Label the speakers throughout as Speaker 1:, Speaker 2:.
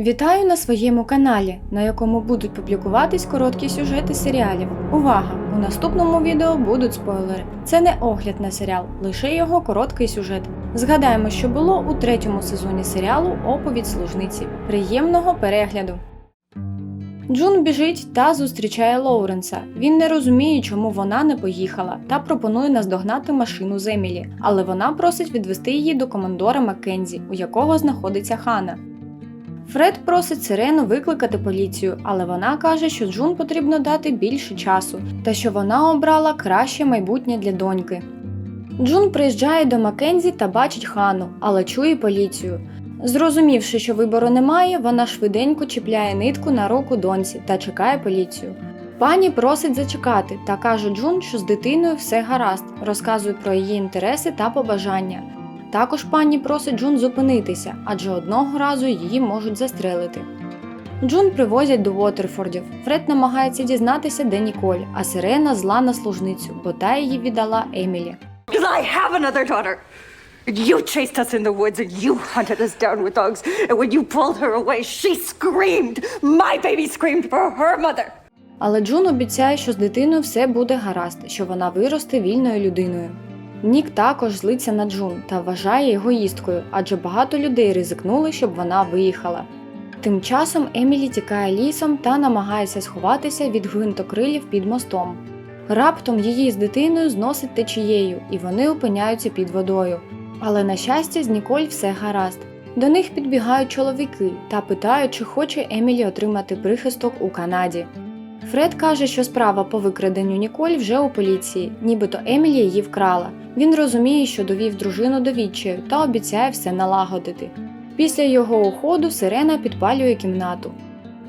Speaker 1: Вітаю на своєму каналі, на якому будуть публікуватись короткі сюжети серіалів. Увага! У наступному відео будуть спойлери. Це не огляд на серіал, лише його короткий сюжет. Згадаємо, що було у третьому сезоні серіалу Оповідь служниці. Приємного перегляду! Джун біжить та зустрічає Лоуренса. Він не розуміє, чому вона не поїхала, та пропонує наздогнати машину з Емілі, але вона просить відвести її до командора Маккензі, у якого знаходиться Хана. Фред просить Сирену викликати поліцію, але вона каже, що Джун потрібно дати більше часу та що вона обрала краще майбутнє для доньки. Джун приїжджає до Маккензі та бачить Хану, але чує поліцію. Зрозумівши, що вибору немає, вона швиденько чіпляє нитку на руку доньці та чекає поліцію. Пані просить зачекати та каже Джун, що з дитиною все гаразд, розказує про її інтереси та побажання. Також пані просить Джун зупинитися, адже одного разу її можуть застрелити. Джун привозять до Уотерфордів. Фред намагається дізнатися, де Ніколь, а Сирена зла на служницю, бо та її віддала Емілі.
Speaker 2: I have another daughter. You chased us in the woods and you hunted us down with dogs. And when you pulled her away, she screamed. My baby screamed for her mother.
Speaker 1: Але Джун обіцяє, що з дитиною все буде гаразд, що вона виросте вільною людиною. Нік також злиться на Джун та вважає егоїсткою, адже багато людей ризикнули, щоб вона виїхала. Тим часом Емілі тікає лісом та намагається сховатися від гвинтокрилів під мостом. Раптом її з дитиною зносить течією, і вони опиняються під водою. Але на щастя, з Ніколь все гаразд. До них підбігають чоловіки та питають, чи хоче Емілі отримати прихисток у Канаді. Фред каже, що справа по викраденню Ніколь вже у поліції, нібито Емілі її вкрала. Він розуміє, що довів дружину до відчаю та обіцяє все налагодити. Після його уходу сирена підпалює кімнату.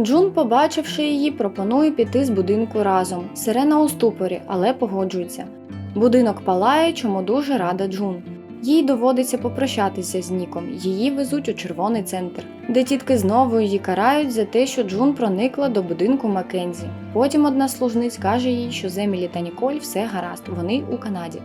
Speaker 1: Джун, побачивши її, пропонує піти з будинку разом. Сирена у ступорі, але погоджується. Будинок палає, чому дуже рада Джун. Їй доводиться попрощатися з Ніком. Її везуть у червоний центр, де тітки знову її карають за те, що Джун проникла до будинку Маккензі. Потім одна служниць каже їй, що з Емілі та Ніколь все гаразд, вони у Канаді.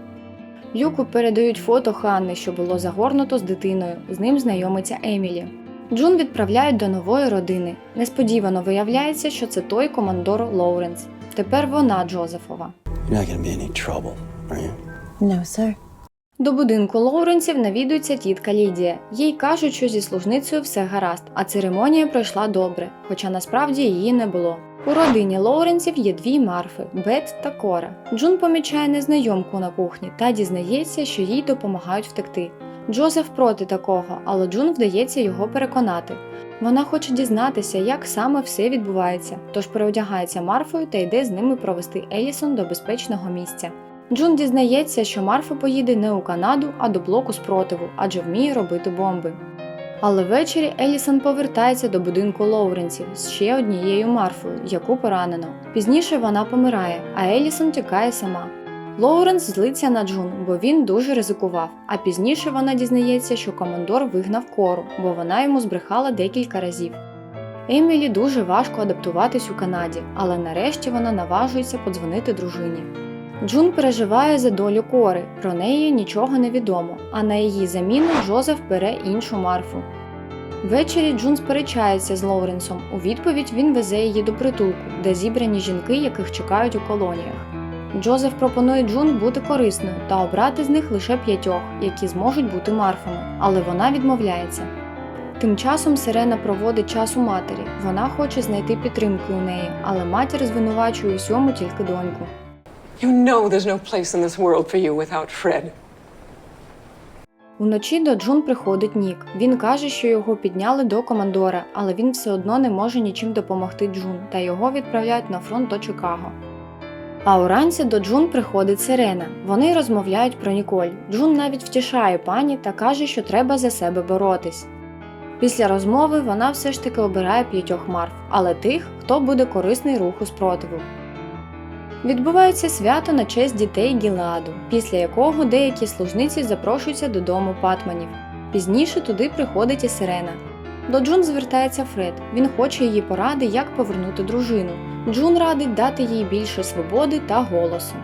Speaker 1: Люку передають фото Ханни, що було загорнуто з дитиною. З ним знайомиться Емілі. Джун відправляють до нової родини. Несподівано виявляється, що це той командор Лоуренс. Тепер вона Джозефова.
Speaker 3: You're not gonna be any trouble, are you?
Speaker 4: No, sir.
Speaker 1: До будинку Лоуренсів навідується тітка Лідія. Їй кажуть, що зі служницею все гаразд, а церемонія пройшла добре, хоча насправді її не було. У родині Лоуренсів є дві Марфи Бет та Кора. Джун помічає незнайомку на кухні та дізнається, що їй допомагають втекти. Джозеф проти такого, але Джун вдається його переконати. Вона хоче дізнатися, як саме все відбувається, тож переодягається Марфою та йде з ними провести Елісон до безпечного місця. Джун дізнається, що Марфа поїде не у Канаду, а до блоку спротиву, адже вміє робити бомби. Але ввечері Елісон повертається до будинку Лоуренсів з ще однією Марфою, яку поранено. Пізніше вона помирає, а Елісон тікає сама. Лоуренс злиться на Джун, бо він дуже ризикував, а пізніше вона дізнається, що командор вигнав кору, бо вона йому збрехала декілька разів. Емілі дуже важко адаптуватись у Канаді, але нарешті вона наважується подзвонити дружині. Джун переживає за долю кори, про неї нічого не відомо, а на її заміну Джозеф бере іншу Марфу. Ввечері Джун сперечається з Лоуренсом. У відповідь він везе її до притулку, де зібрані жінки, яких чекають у колоніях. Джозеф пропонує Джун бути корисною та обрати з них лише п'ятьох, які зможуть бути марфами, але вона відмовляється. Тим часом Сирена проводить час у матері. Вона хоче знайти підтримку у неї, але матір звинувачує усьому тільки доньку.
Speaker 5: You know there's no place in this world for you without Fred.
Speaker 1: Уночі до Джун приходить Нік. Він каже, що його підняли до командора, але він все одно не може нічим допомогти Джун, та його відправляють на фронт до Чикаго. А уранці до Джун приходить Сирена. Вони розмовляють про Ніколь. Джун навіть втішає пані та каже, що треба за себе боротись. Після розмови вона все ж таки обирає п'ятьох марф, але тих, хто буде корисний руху спротиву. Відбувається свято на честь дітей Гілеаду, після якого деякі служниці запрошуються додому патманів. Пізніше туди приходить і сирена. До Джун звертається Фред. Він хоче її поради, як повернути дружину. Джун радить дати їй більше свободи та голосу.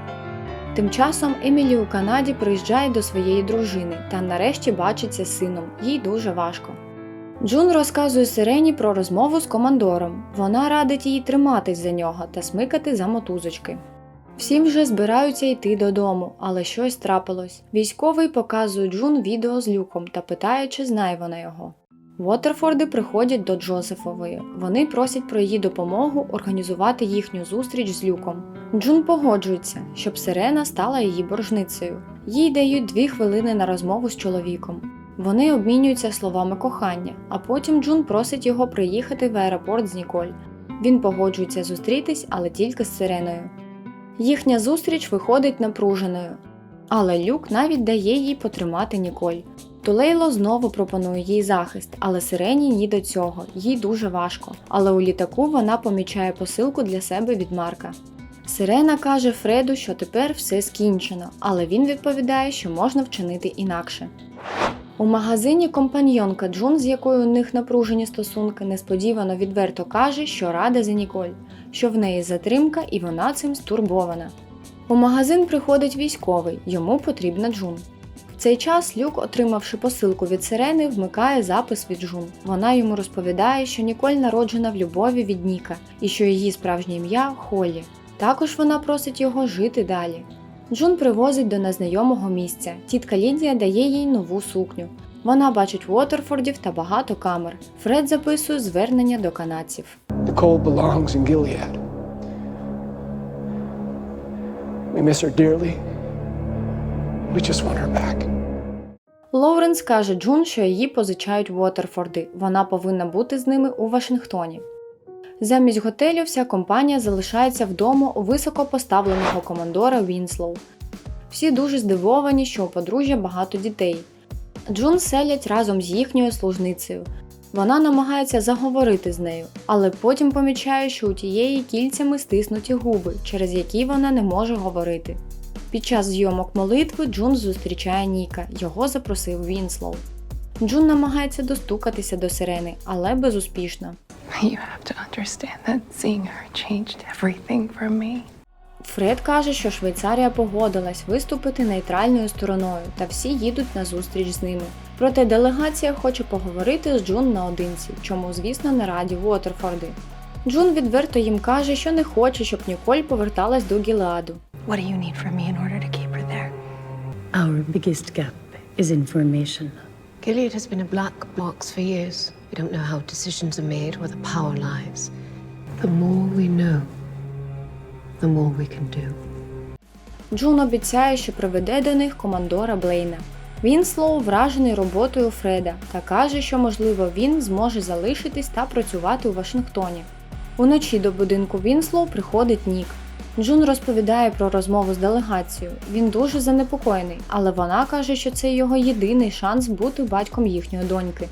Speaker 1: Тим часом Емілі у Канаді приїжджає до своєї дружини та нарешті бачиться з сином. Їй дуже важко. Джун розказує Сирені про розмову з командором. Вона радить їй триматись за нього та смикати за мотузочки. Всі вже збираються йти додому, але щось трапилось. Військовий показує Джун відео з люком та питає, чи знає вона його. Вотерфорди приходять до Джозефової. Вони просять про її допомогу організувати їхню зустріч з люком. Джун погоджується, щоб Сирена стала її боржницею. Їй дають дві хвилини на розмову з чоловіком. Вони обмінюються словами кохання, а потім Джун просить його приїхати в аеропорт з Ніколь. Він погоджується зустрітись, але тільки з Сиреною. Їхня зустріч виходить напруженою, але Люк навіть дає їй потримати Ніколь. Тулейло знову пропонує їй захист, але Сирені ні до цього, їй дуже важко. Але у літаку вона помічає посилку для себе від Марка. Сирена каже Фреду, що тепер все скінчено, але він відповідає, що можна вчинити інакше. У магазині компаньйонка Джун, з якою у них напружені стосунки, несподівано відверто каже, що рада за Ніколь, що в неї затримка і вона цим стурбована. У магазин приходить військовий, йому потрібна Джун. В цей час Люк, отримавши посилку від сирени, вмикає запис від Джун. Вона йому розповідає, що Ніколь народжена в любові від Ніка і що її справжнє ім'я Холлі. Також вона просить його жити далі. Джун привозить до незнайомого місця. Тітка Лідія дає їй нову сукню. Вона бачить Уотерфордів та багато камер. Фред записує звернення до канадців.
Speaker 4: Nicole belongs in Gilead. We miss her dearly. We just want her back.
Speaker 1: Лоуренс каже Джун, що її позичають Уотерфорди. Вона повинна бути з ними у Вашингтоні. Замість готелю вся компанія залишається вдома у високопоставленого командора Вінслоу. Всі дуже здивовані, що у подружжя багато дітей. Джун селять разом з їхньою служницею. Вона намагається заговорити з нею, але потім помічає, що у тієї кільцями стиснуті губи, через які вона не може говорити. Під час зйомок молитви Джун зустрічає Ніка, його запросив Вінслоу. Джун намагається достукатися до сирени, але безуспішно.
Speaker 6: You have to understand that seeing her changed everything for me.
Speaker 1: Фред каже, що Швейцарія погодилась виступити нейтральною стороною, та всі їдуть на зустріч з ними. Проте делегація хоче поговорити з Джун наодинці, чому, звісно, не раді Уотерфорди. Джун відверто їм каже, що не хоче, щоб Ніколь поверталась до Гілеаду.
Speaker 6: What do you need from me in order to keep her there?
Speaker 7: Our biggest gap is information.
Speaker 8: Gilead has been a black box for years. We don't know how decisions are made, where the power lies. The more we know, the more we can do.
Speaker 1: Джун обіцяє, що приведе до них командора Блейна. Вінслоу вражений роботою Фреда та каже, що можливо він зможе залишитись та працювати у Вашингтоні. Уночі до будинку Вінслоу приходить Нік. Джун розповідає про розмову з делегацією. Він дуже занепокоєний, але вона каже, що це його єдиний шанс бути батьком їхньої доньки.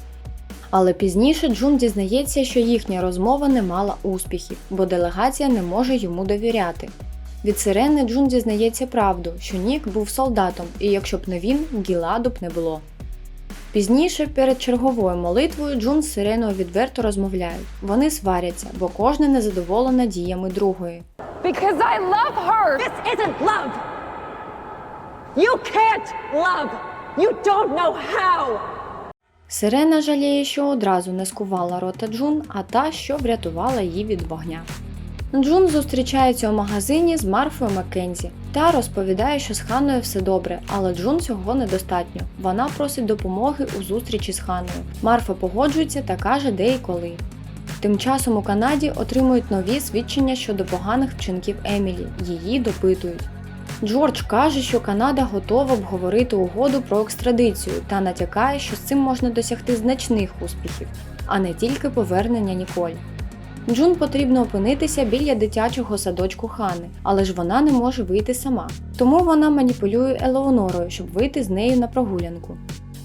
Speaker 1: Але пізніше Джун дізнається, що їхня розмова не мала успіхів, бо делегація не може йому довіряти. Від сирени Джун дізнається правду, що Нік був солдатом, і якщо б не він, Гіладу б не було. Пізніше, перед черговою молитвою, Джун з сиреною відверто розмовляють. Вони сваряться, бо кожна незадоволена діями другої.
Speaker 2: Because I love her! This isn't love! You can't love! You don't know how!
Speaker 1: Сирена жаліє, що одразу не скувала рота Джун, а та, що врятувала її від вогня. Джун зустрічається у магазині з Марфою Маккензі та розповідає, що з Ханною все добре, але Джун цього недостатньо. Вона просить допомоги у зустрічі з Ханною. Марфа погоджується та каже, де і коли. Тим часом у Канаді отримують нові свідчення щодо поганих вчинків Емілі. Її допитують. Джордж каже, що Канада готова обговорити угоду про екстрадицію та натякає, що з цим можна досягти значних успіхів, а не тільки повернення Ніколь. Джун потрібно опинитися біля дитячого садочку Хани, але ж вона не може вийти сама. Тому вона маніпулює Елеонорою, щоб вийти з нею на прогулянку.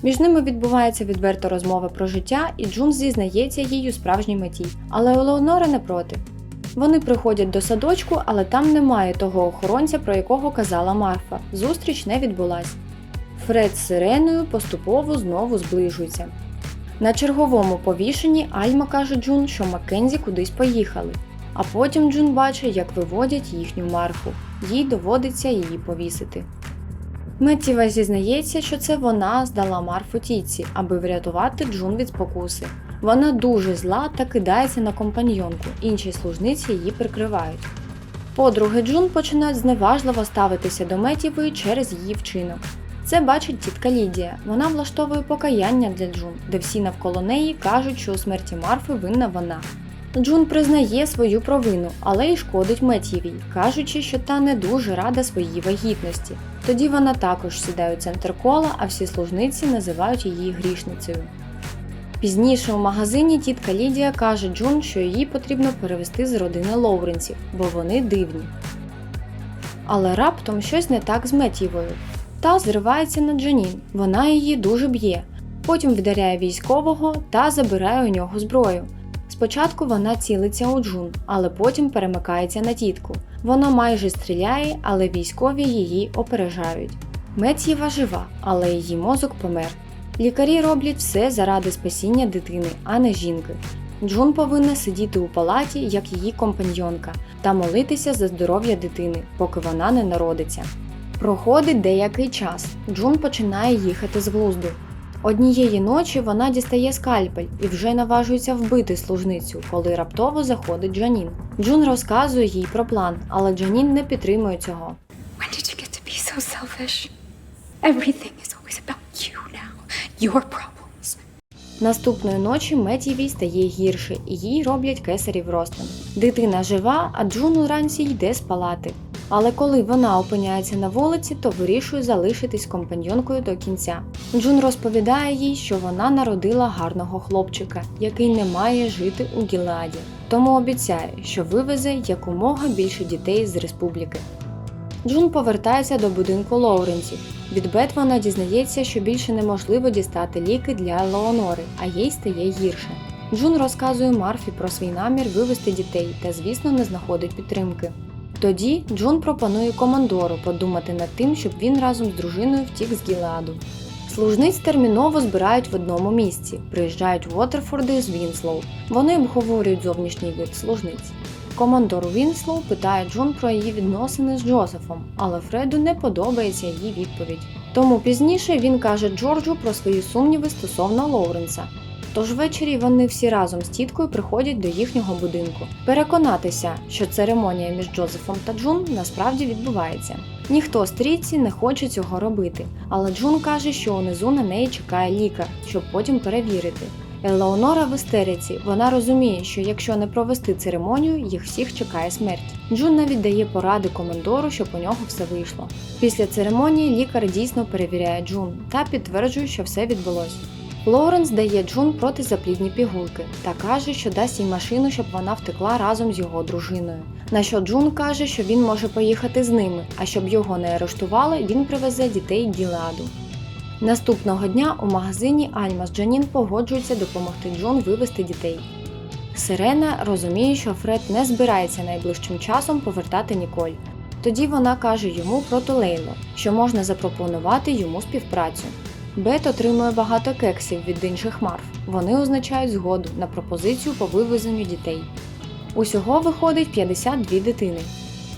Speaker 1: Між ними відбувається відверта розмова про життя, і Джун зізнається їй у справжній меті, але Елеонора не проти. Вони приходять до садочку, але там немає того охоронця, про якого казала Марфа. Зустріч не відбулась. Фред з сиреною поступово знову зближуються. На черговому повішенні Альма каже Джун, що Маккензі кудись поїхали. А потім Джун бачить, як виводять їхню Марфу. Їй доводиться її повісити. Меттіва зізнається, що це вона здала Марфу тітці, аби врятувати Джун від спокуси. Вона дуже зла та кидається на компаньйонку. Інші служниці її прикривають. Подруги Джун починають зневажливо ставитися до Метівої через її вчинок. Це бачить тітка Лідія. Вона влаштовує покаяння для Джун, де всі навколо неї кажуть, що у смерті Марфи винна вона. Джун признає свою провину, але й шкодить Мет'євій, кажучи, що та не дуже рада своїй вагітності. Тоді вона також сідає у центр кола, а всі служниці називають її грішницею. Пізніше у магазині тітка Лідія каже Джун, що її потрібно перевести з родини Лоуренсів, бо вони дивні. Але раптом щось не так з Мет'євою. Та зривається на Джанін, вона її дуже б'є. Потім вдаряє військового та забирає у нього зброю. Спочатку вона цілиться у Джун, але потім перемикається на тітку. Вона майже стріляє, але військові її опережають. Мет'єва жива, але її мозок помер. Лікарі роблять все заради спасіння дитини, а не жінки. Джун повинна сидіти у палаті, як її компаньйонка, та молитися за здоров'я дитини, поки вона не народиться. Проходить деякий час. Джун починає їхати з глузду. Однієї ночі вона дістає скальпель і вже наважується вбити служницю, коли раптово заходить Джанін. Джун розказує їй про план, але Джанін не підтримує цього.
Speaker 9: When did you get to be so selfish? Everything is always about you now. Your problems.
Speaker 1: Наступної ночі Метівій стає гірше і їй роблять кесарів розтин. Дитина жива, а Джун уранці йде спалати. Але коли вона опиняється на вулиці, то вирішує залишитись компаньонкою до кінця. Джун розповідає їй, що вона народила гарного хлопчика, який не має жити у Гіладі. Тому обіцяє, що вивезе якомога більше дітей з республіки. Джун повертається до будинку Лоуренсів. Від Бет вона дізнається, що більше неможливо дістати ліки для Леонори, а їй стає гірше. Джун розказує Марфі про свій намір вивести дітей та, звісно, не знаходить підтримки. Тоді Джун пропонує командору подумати над тим, щоб він разом з дружиною втік з Гілеаду. Служниць терміново збирають в одному місці, приїжджають Уотерфорди з Вінслоу. Вони обговорюють зовнішній вид служниць. Командор Вінслоу питає Джун про її відносини з Джозефом, але Фреду не подобається її відповідь. Тому пізніше він каже Джорджу про свої сумніви стосовно Лоуренса. Тож ввечері вони всі разом з тіткою приходять до їхнього будинку, переконатися, що церемонія між Джозефом та Джун насправді відбувається. Ніхто з трійці не хоче цього робити, але Джун каже, що унизу на неї чекає лікар, щоб потім перевірити. Елеонора в істериці. Вона розуміє, що якщо не провести церемонію, їх всіх чекає смерть. Джун навіть дає поради командору, щоб у нього все вийшло. Після церемонії лікар дійсно перевіряє Джун та підтверджує, що все відбулось. Лоуренс дає Джун протизаплідні пігулки та каже, що дасть їй машину, щоб вона втекла разом з його дружиною. На що Джун каже, що він може поїхати з ними, а щоб його не арештували, він привезе дітей Гіладу. Наступного дня у магазині Альма з Джанін погоджується допомогти Джун вивести дітей. Сирена розуміє, що Фред не збирається найближчим часом повертати Ніколь. Тоді вона каже йому про Тулейло, що можна запропонувати йому співпрацю. Бет отримує багато кексів від інших марф. Вони означають згоду на пропозицію по вивезенню дітей. Усього виходить 52 дитини.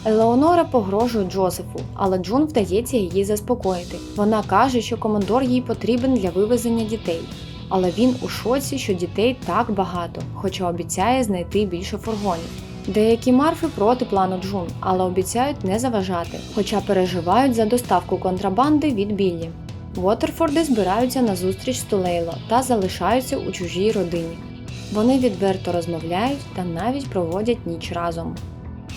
Speaker 1: Елеонора погрожує Джозефу, але Джун вдається її заспокоїти. Вона каже, що командор їй потрібен для вивезення дітей. Але він у шоці, що дітей так багато, хоча обіцяє знайти більше фургонів. Деякі марфи проти плану Джун, але обіцяють не заважати, хоча переживають за доставку контрабанди від Біллі. Уотерфорди збираються на зустріч з Тулейло та залишаються у чужій родині. Вони відверто розмовляють та навіть проводять ніч разом.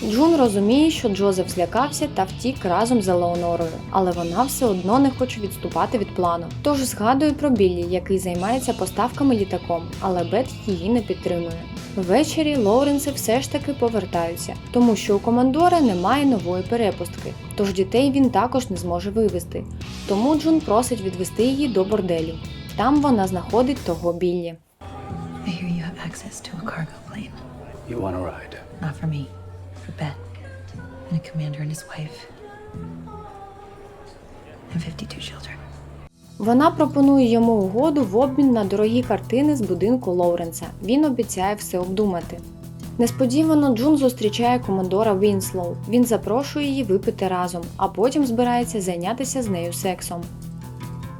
Speaker 1: Джун розуміє, що Джозеф злякався та втік разом з Елеонорою, але вона все одно не хоче відступати від плану. Тож згадує про Біллі, який займається поставками літаком, але Бет її не підтримує. Ввечері Лоуренси все ж таки повертаються, тому що у командора немає нової перепустки, тож дітей він також не зможе вивезти. Тому Джун просить відвести її до борделю. Там вона знаходить того Біллі.
Speaker 10: I hear you have access to a cargo plane.
Speaker 3: You want a ride?
Speaker 10: Not for me, for Ben. And a commander and his wife. And 52 children.
Speaker 1: Вона пропонує йому угоду в обмін на дорогі картини з будинку Лоуренса. Він обіцяє все обдумати. Несподівано Джун зустрічає командора Вінслоу. Він запрошує її випити разом, а потім збирається зайнятися з нею сексом.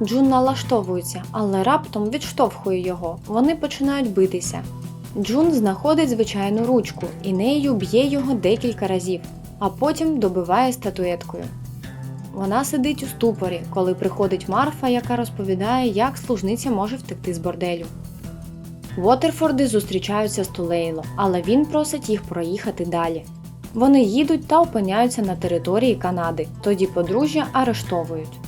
Speaker 1: Джун налаштовується, але раптом відштовхує його. Вони починають битися. Джун знаходить звичайну ручку і нею б'є його декілька разів, а потім добиває статуеткою. Вона сидить у ступорі, коли приходить Марфа, яка розповідає, як служниця може втекти з борделю. Вотерфорди зустрічаються з Тулейло, але він просить їх проїхати далі. Вони їдуть та опиняються на території Канади, тоді подружжя арештовують.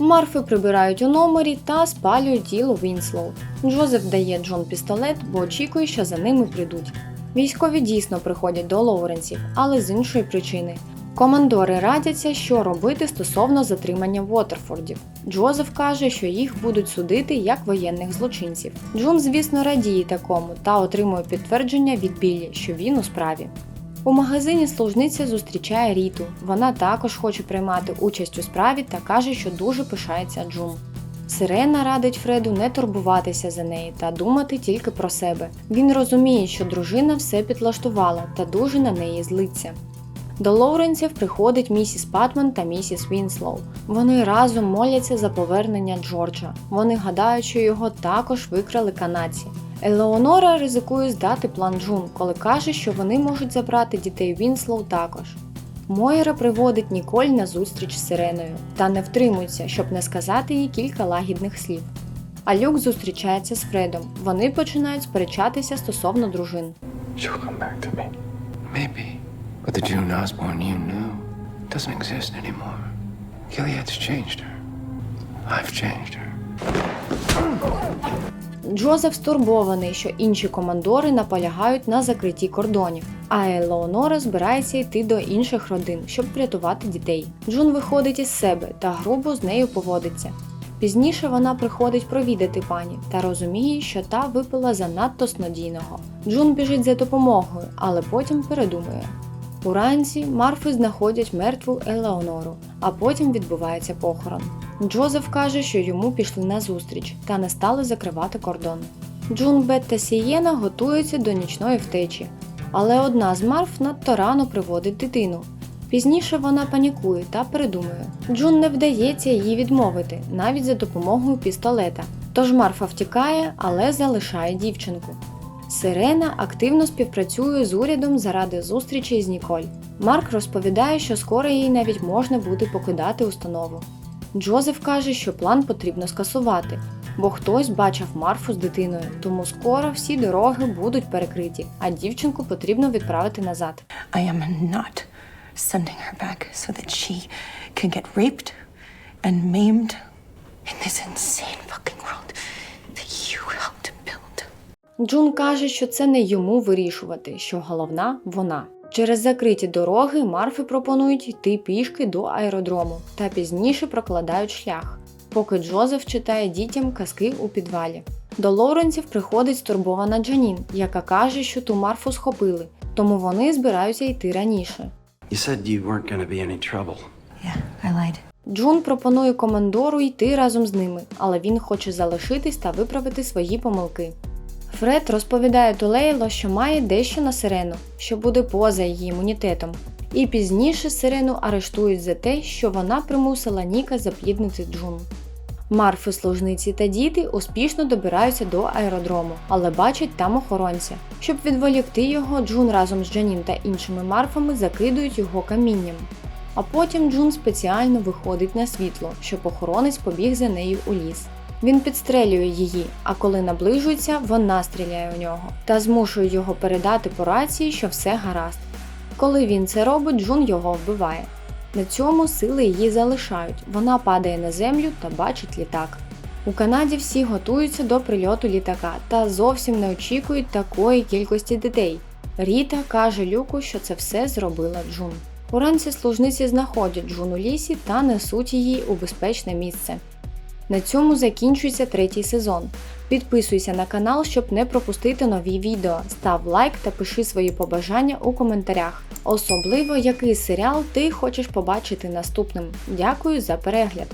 Speaker 1: Марфи прибирають у номері та спалюють тіло Вінслоу. Джозеф дає Джон пістолет, бо очікує, що за ними прийдуть. Військові дійсно приходять до Лоуренсів, але з іншої причини. Командори радяться, що робити стосовно затримання Вотерфордів. Джозеф каже, що їх будуть судити як воєнних злочинців. Джун, звісно, радіє такому та отримує підтвердження від Біллі, що він у справі. У магазині служниця зустрічає Ріту. Вона також хоче приймати участь у справі та каже, що дуже пишається Джун. Сирена радить Фреду не турбуватися за неї та думати тільки про себе. Він розуміє, що дружина все підлаштувала та дуже на неї злиться. До Лоуренсів приходить місіс Патман та місіс Вінслоу. Вони разом моляться за повернення Джорджа. Вони гадають, що його також викрали канадці. Елеонора ризикує здати план Джун, коли каже, що вони можуть забрати дітей Вінслоу також. Мойра приводить Ніколь на зустріч з Сиреною та не втримується, щоб не сказати їй кілька лагідних слів. А Люк зустрічається з Фредом. Вони починають сперечатися стосовно дружин.
Speaker 11: Gilead's changed her. I've changed her.
Speaker 1: Джозеф стурбований, що інші командори наполягають на закритті кордонів, а Елеонора збирається йти до інших родин, щоб врятувати дітей. Джун виходить із себе та грубо з нею поводиться. Пізніше вона приходить провідати пані та розуміє, що та випила занадто снодійного. Джун біжить за допомогою, але потім передумує. Уранці Марфи знаходять мертву Елеонору, а потім відбувається похорон. Джозеф каже, що йому пішли на зустріч та не стали закривати кордон. Джун, Бет та Сієна готуються до нічної втечі, але одна з Марф надто рано приводить дитину. Пізніше вона панікує та передумує. Джун не вдається її відмовити, навіть за допомогою пістолета. Тож Марфа втікає, але залишає дівчинку. Сирена активно співпрацює з урядом заради зустрічі з Ніколь. Марк розповідає, що скоро їй навіть можна буде покидати установу. Джозеф каже, що план потрібно скасувати, бо хтось бачив Марфу з дитиною, тому скоро всі дороги будуть перекриті, а дівчинку потрібно відправити назад.
Speaker 10: I am not sending her back so that she can get raped and maimed in this insane fucking world that you helped build.
Speaker 1: Джун каже, що це не йому вирішувати, що головна вона. Через закриті дороги Марфи пропонують йти пішки до аеродрому та пізніше прокладають шлях, поки Джозеф читає дітям казки у підвалі. До Лоуренсів приходить стурбована Джанін, яка каже, що ту Марфу схопили, тому вони збираються йти раніше.
Speaker 3: You said you weren't going be any trouble.
Speaker 10: Yeah, I lied.
Speaker 1: Джун пропонує командору йти разом з ними, але він хоче залишитись та виправити свої помилки. Фред розповідає Тулейло, що має дещо на сирену, що буде поза її імунітетом. І пізніше сирену арештують за те, що вона примусила Ніка запліднити Джун. Марфи, служниці та діти успішно добираються до аеродрому, але бачать там охоронця. Щоб відволікти його, Джун разом з Джанін та іншими марфами закидують його камінням. А потім Джун спеціально виходить на світло, щоб охоронець побіг за нею у ліс. Він підстрелює її, а коли наближується, вона стріляє у нього та змушує його передати по рації, що все гаразд. Коли він це робить, Джун його вбиває. На цьому сили її залишають. Вона падає на землю та бачить літак. У Канаді всі готуються до прильоту літака та зовсім не очікують такої кількості дітей. Ріта каже Люку, що це все зробила Джун. Уранці служниці знаходять Джун у лісі та несуть її у безпечне місце. На цьому закінчується третій сезон. Підписуйся на канал, щоб не пропустити нові відео. Став лайк та пиши свої побажання у коментарях. Особливо який серіал ти хочеш побачити наступним. Дякую за перегляд!